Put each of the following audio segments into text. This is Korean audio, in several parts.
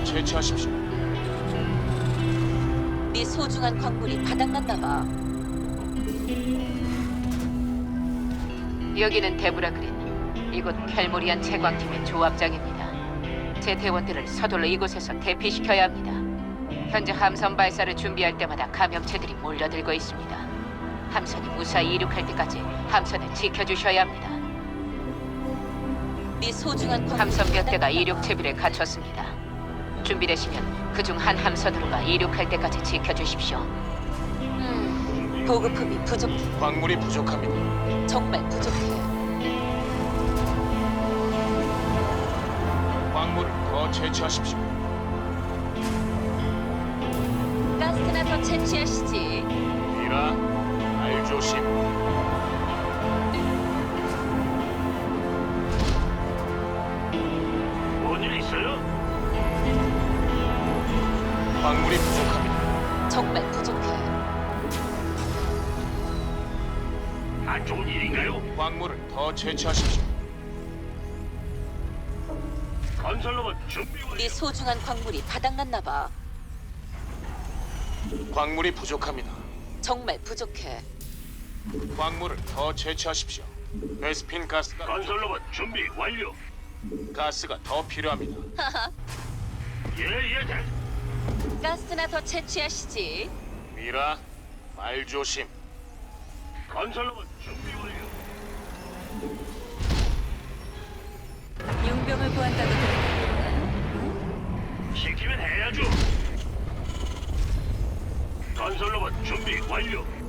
더 채취하십시오. 네 소중한 광물이 바닥났나 봐. 여기는 데브라 그린. 이곳 켈모리안 채광팀의 조합장입니다. 제 대원들을 서둘러 이곳에서 대피시켜야 합니다. 현재 함선 발사를 준비할 때마다 감염체들이 몰려들고 있습니다. 함선이 무사히 이륙할 때까지 함선을 지켜주셔야 합니다. 네 소중한 함선 몇 대가 이륙 봐. 채비를 갖췄습니다. 준비되시면 그 중 한 함선으로가 이륙할 때까지 지켜주십시오. 음, 보급품이 부족해. 광물이 부족합니다. 정말 부족해. 광물을 더 채취하십시오. 가스나 더 채취하시지. 미라, 알 조심. 정말 부족해. 안 좋은 일인가요? 광물을 더 채취하십시오. 건설로봇 준비 완료. 네 소중한 광물이 바닥났나 봐. 광물이 부족합니다. 정말 부족해. 광물을 더 채취하십시오. 베스핀 가스가 건설로봇 준비 완료. 가스가 더 필요합니다. 예예 대. 가스나 더 채취하시지. 미라, 말 조심. 건설로봇 준비 완료. 용병을 구한다고 시키면 해야죠. 건설로봇 준비 완료.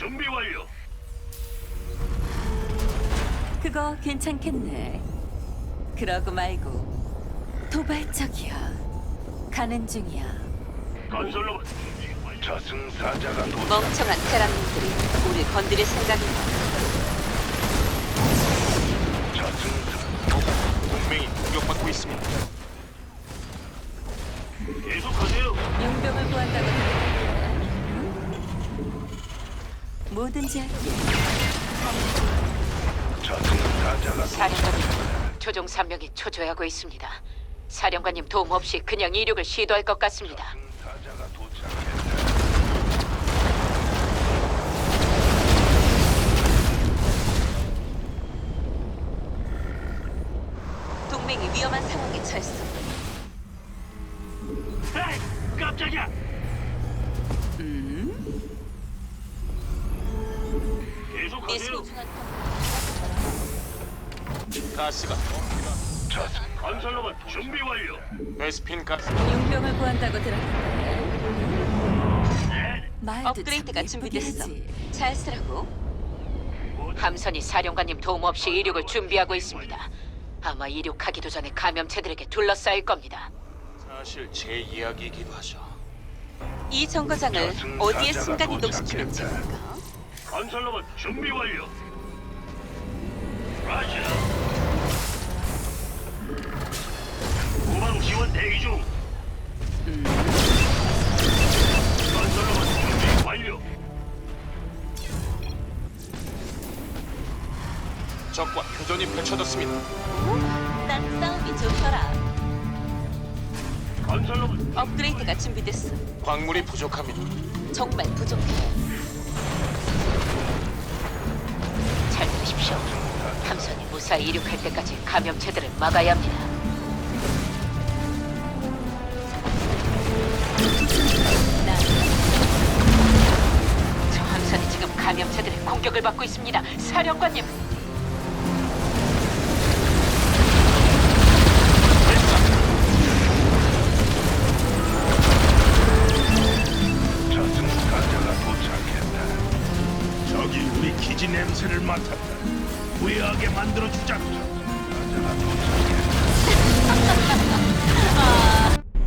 준비 완료. 그거 괜찮겠네. 그러고 말고 도발적이야. 가는 중이야. 저승사자가 도착. 멍청한 테란님들이 우리 건드릴 생각인가? 저승사. 동맹이 공격받고 있습니다. 계속하세요. 용병을 구한다고 들었는데 뭐든지 할게. 사령관님, 조종 3명이 초조해하고 있습니다. 사령관님 도움 없이 그냥 이륙을 시도할 것 같습니다. 베스핀 가스 용병을 구한다고 들었는데 네. 말도 업그레이드가 준비됐어. 잘 쓰라고. 함선이 사령관님 도움 없이 이륙을 준비하고 있습니다. 아마 이륙하기도 전에 감염체들에게 둘러싸일 겁니다. 사실 제 이야기이기도 하죠. 이 정거장을 어디에 순간 이동시키면. 좋을까? 건설로봇 준비 완료. 라자. 펼쳐졌습니다. 난 싸움이 좋더라. 건설로봇 업그레이드가 준비됐어. 광물이 부족합니다. 정말 부족해. 잘 들으십시오. 함선이 무사히 이륙할 때까지 감염체들을 막아야 합니다. 난 저 함선이 지금 감염체들의 공격을 받고 있습니다. 사령관님, 후회하게 만들어 주자.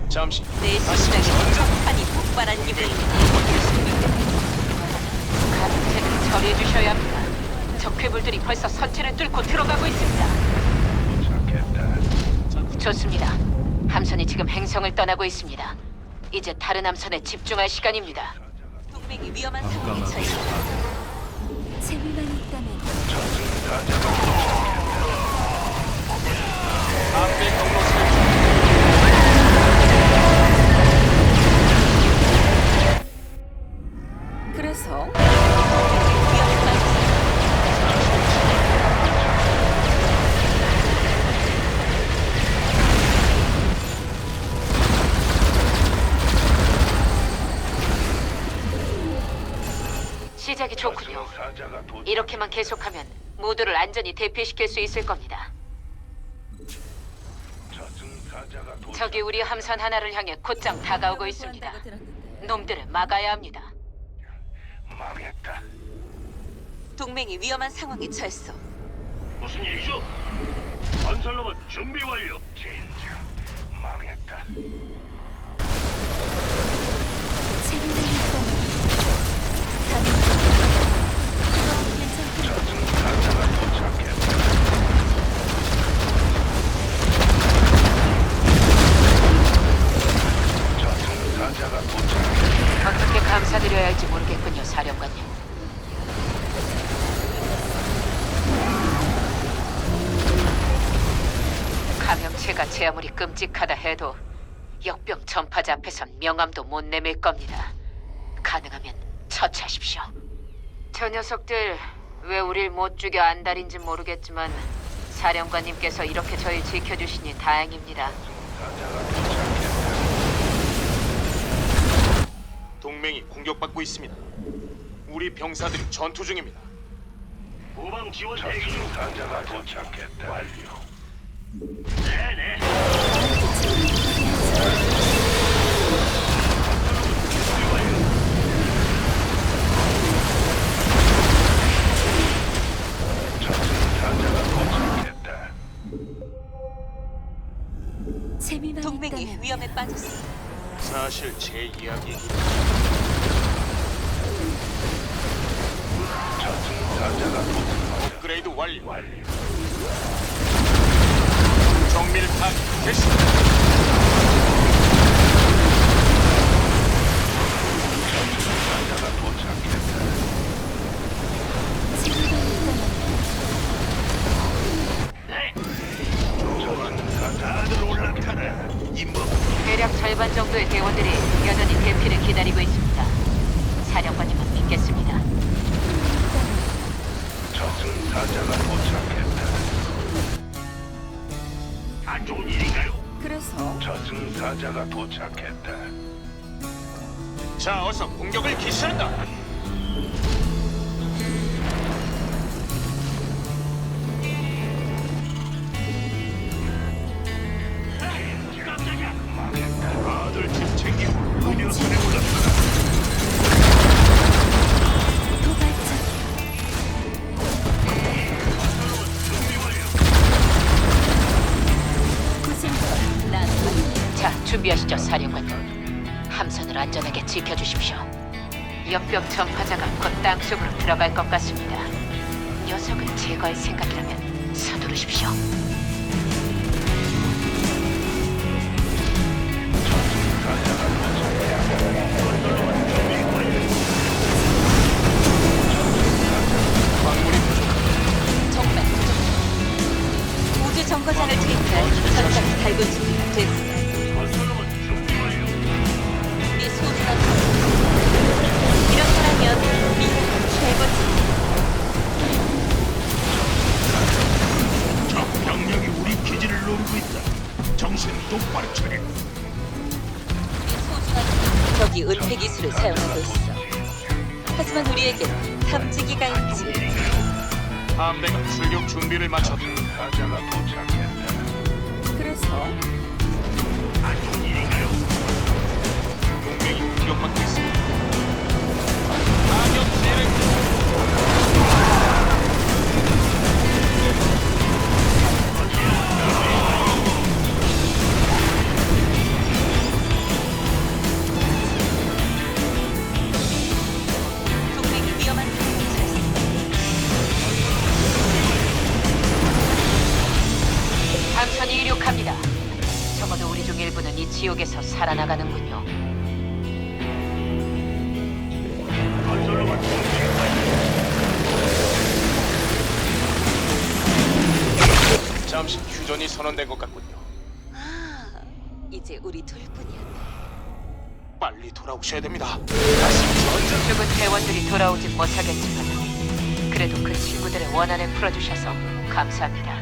잠시 내 심장에 폭탄이 폭발한 기분이네. 감염체를 처리해 주셔야 합니다. 적괴물들이 벌써 선체를 뚫고 들어가고 있습니다. 좋습니다. 함선이 지금 행성을 떠나고 있습니다. 이제 다른 함선에 집중할 시간입니다. 동맹이 위험한 상황에 처했어. 재미만 있다면 그래서 이렇게만 계속하면 모두를 안전히 대피시킬 수 있을 겁니다. 저승사자가. 적이 우리 함선 하나를 향해 곧장 다가오고 있습니다. 들었는데. 놈들을 막아야 합니다. 망했다. 동맹이 위험한 상황에 처했어. 무슨 일이죠? 건설로봇 준비 완료. 진짜 망했다. 아무리 끔찍하다 해도 역병 전파자 앞에선 명함도 못 내밀 겁니다. 가능하면 처치하십시오. 저 녀석들 왜 우릴 못 죽여 안달인지 모르겠지만 사령관님께서 이렇게 저희 지켜주시니 다행입니다. 동맹이 공격받고 있습니다. 우리 병사들이 전투 중입니다. 후방 지원 대기 중. 저승사자가 도착했다. 완료. 네네. 재미만 동맹이 있다면 위험에 빠졌어. 사실 제 이야기이긴 저 사자가 도착했다. 자, 어서 공격을 개시한다. 지켜주십시오. 역병 전파자가 곧 땅속으로 들어갈 것 같습니다. 녀석을 제거할 생각이라면 서두르십시오. 똑바로 차려. 저기 은폐 기술을 사용하고 있어. 하지만 우리에겐 탐지기가 있지. 함대가 출격 준비를 마쳤다. 도착했다. 그래서 안 좋은 일인가요? 동맹이 공격받고 있습 생존이 선언된 것 같군요. 아, 이제 우리 둘뿐이야. 빨리 돌아오셔야 됩니다. 다시 전장. 죽은 대원들이 돌아오진 못하겠지만 그래도 그 친구들의 원한을 풀어주셔서 감사합니다.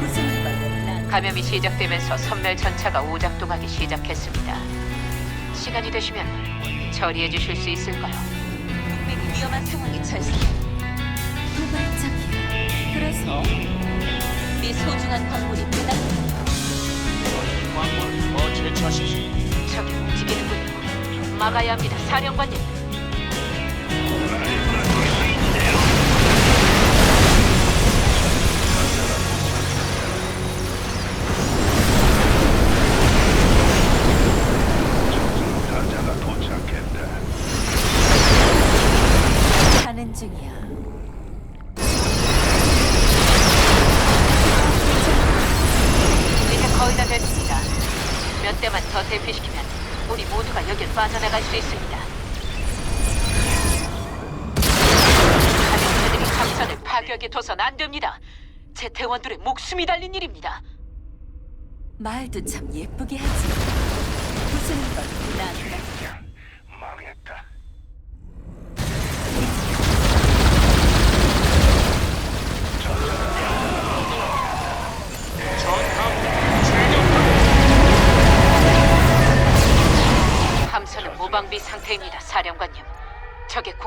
무슨 건 감염이 시작되면서 선멸 전차가 오작동하기 시작했습니다. 시간이 되시면 처리해 주실 수 있을까요? 동맹이 위험한 상황에 처했어. 그래서 네 소중한 광물이 빼앗겨. 광물을 더 채취하십시오. 저기 움직이는군요. 막아야 합니다, 사령관님. 몇 대만 더 대피시키면 우리 모두가 여길 빠져나갈 수 있습니다. 감염체들이 감선을 파괴하게 둬선 안 됩니다. 제 대원들의 목숨이 달린 일입니다. 말도 참 예쁘게 하지. 무슨 건 난.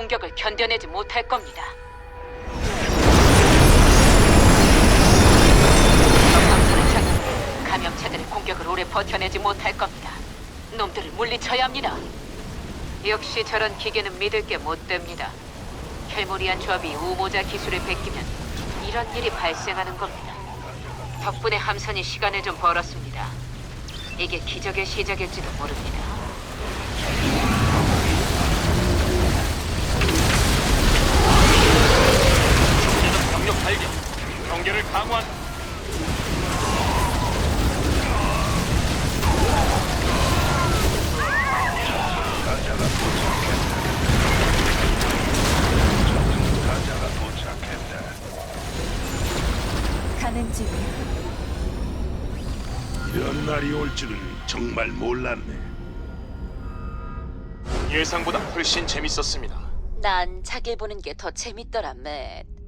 공격을 견뎌내지 못할 겁니다. 감염체들의 공격을 오래 버텨내지 못할 겁니다. 놈들을 물리쳐야 합니다. 역시 저런 기계는 믿을 게 못 됩니다. 켈모리안 조합이 우모자 기술을 베끼면 이런 일이 발생하는 겁니다. 덕분에 함선이 시간을 좀 벌었습니다. 이게 기적의 시작일지도 모릅니다. 경계를 강화한. 도착했다. 가는. 이런 날이 올 줄은 정말 몰랐네. 예상보다 훨씬 재밌었습니다. 난 자길 보는 게 더 재밌더라, 맷.